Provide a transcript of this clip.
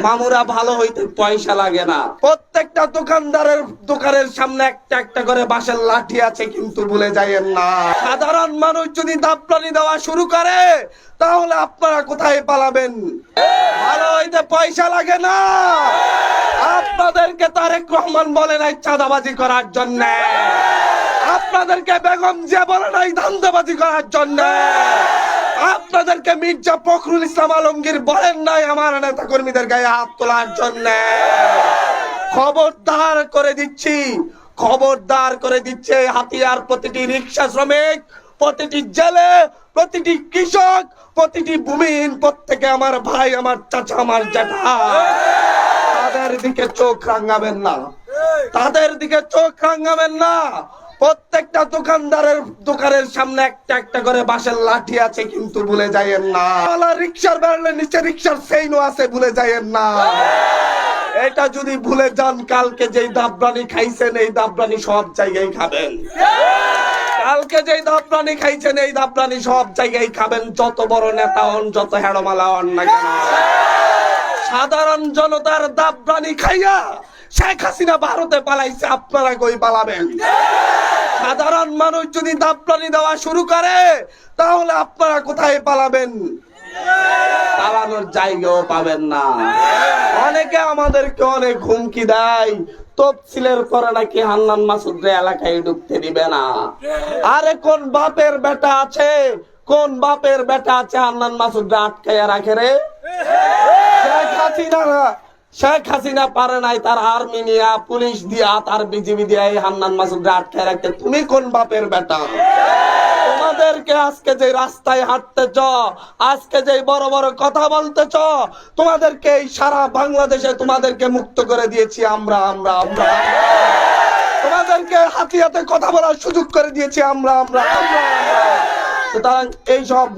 মামুরা ভালো হইতে পয়সা লাগে না। প্রত্যেকটা দোকানদারের, দোকানের সামনে একটা একটা করে বাঁশের লাঠি আছে কিন্তু ভুলে যাইয়েন না। সাধারণ মানুষ যদি দাপলানি দেওয়া শুরু করে, তাহলে আপনারা কোথায় পালাবেন? ভালো হইতে পয়সা লাগে না। আপনাদেরকে তারেক রহমান বলে নাই চাঁদাবাজি করার জন্য। আপনাদেরকে বেগম যে বলে নাই ধান্দাবাজি করার জন্য। আপনাদেরকে মির্জা ফখরুল ইসলাম আলমগীর বলেন নাই আমার নেতা কর্মীদের গায়ে হাত তোলার জন্য। খবরদার করে দিচ্ছি, খবরদার করে দিচ্ছে হাতিয়ার প্রতিটি রিক্সা শ্রমিক, প্রতিটি জেলে, প্রতিটি কৃষক, প্রতিটি ভূমিহীন প্রত্যেকে আমার ভাই, আমার চাচা, আমার জ্যাঠা তাদের দিকে চোখ রাঙাবেন না। তাদের দিকে চোখ রাঙাবেন না। প্রত্যেকটা দোকানদারের দোকানের সামনে একটা একটা করে বাঁশের লাঠি আছে, কিন্তু ভুলে যাইয়েন না। রিক্সার বেরোলে নিচে রিক্সার সেইনও আছে, ভুলে যাইয়েন না। এটা যদি ভুলে যান, কালকে যেই দাবরানি খাইছেন, এই দাবরানি সব জায়গায় খাবেন। কালকে যেই দাবরানি খাইছেন, এই দাবরানি সব জায়গায় খাবেন। যত বড় নেতা হন, যত হেড়মালা হন না কেন। সাধারণ জনতার দাবরানি খাইয়া শেখ হাসিনা ভারতে পালাইছে, আপনারা কই পালাবেন? সাধারণ মানুষ যদি দাবরানি দেওয়া শুরু করে, তাহলে আপনারা কোথায় পালাবেন? পালানোর জায়গাও পাবেন না। অনেকে আমাদেরকে অনেক হুমকি দেয়, তফসিলের পরে নাকি হান্নান মাসুদ এলাকায় ঢুকতে দিবে না। আরে কোন বাপের বেটা আছে? কোন বাপের বেটা আছে হান্নান মাসুদ আটকাইয়া রাখে রে? শেখ হাসিনা পারে নাই, তার আর্মি নিয়া, পুলিশ দিয়া, তার বিজিবি দিয়া এই হান্নান মাসুদ আটকায় রাখতে। তুমি কোন বাপের বেটা? তোমাদেরকে আজকে যে রাস্তায় আজকে যে বড় বড় কথা তোমাদেরকে এই সারা বাংলাদেশে তোমাদেরকে মুক্ত করে দিয়েছি আমরা আমরা আমরা। তোমাদেরকে হাতে হাতে কথা বলার সুযোগ করে দিয়েছি আমরা আমরা আমরা। সুতরাং এই সব